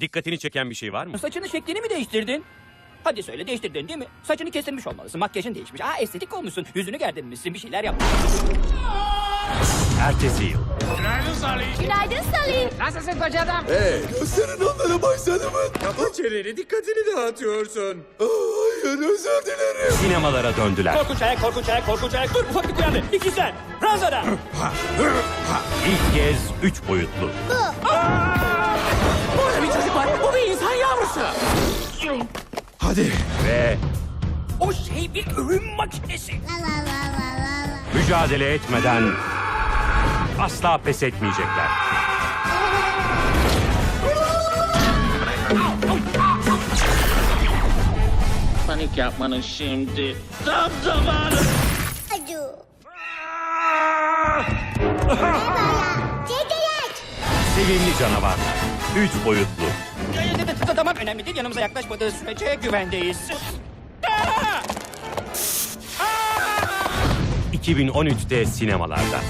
Dikkatini çeken bir şey var mı? Saçını şeklini mi değiştirdin? Hadi söyle değiştirdin değil mi? Saçını kestirmiş olmalısın. Makyajın değişmiş. Aa estetik olmuşsun. Yüzünü gerdirmişsin. Bir şeyler yapmışsın. Ertesi yıl. Günaydın Salih. Nasılsın koca adam? Hey, gösterin onlara başlarımın. Kapa çeneni dikkatini dağıtıyorsun. Aa, Hayır, özür dilerim. Sinemalara döndüler. Korkunç ayak, korkunç ayak, korkunç ayak. Dur ufaklık uyandı. İkizler. Ranzada. İlk kez üç boyutlu. Burada Hadi. Ve O şey bir ürün makinesi. mücadele etmeden asla pes etmeyecekler. Panik yapmanın şimdi tam zamanı. Sevimli canavar. Üç boyutlu. Tamam önemli değil. Yanımıza yaklaşmadığı sürece güvendeyiz. Aa! 2013'te sinemalarda.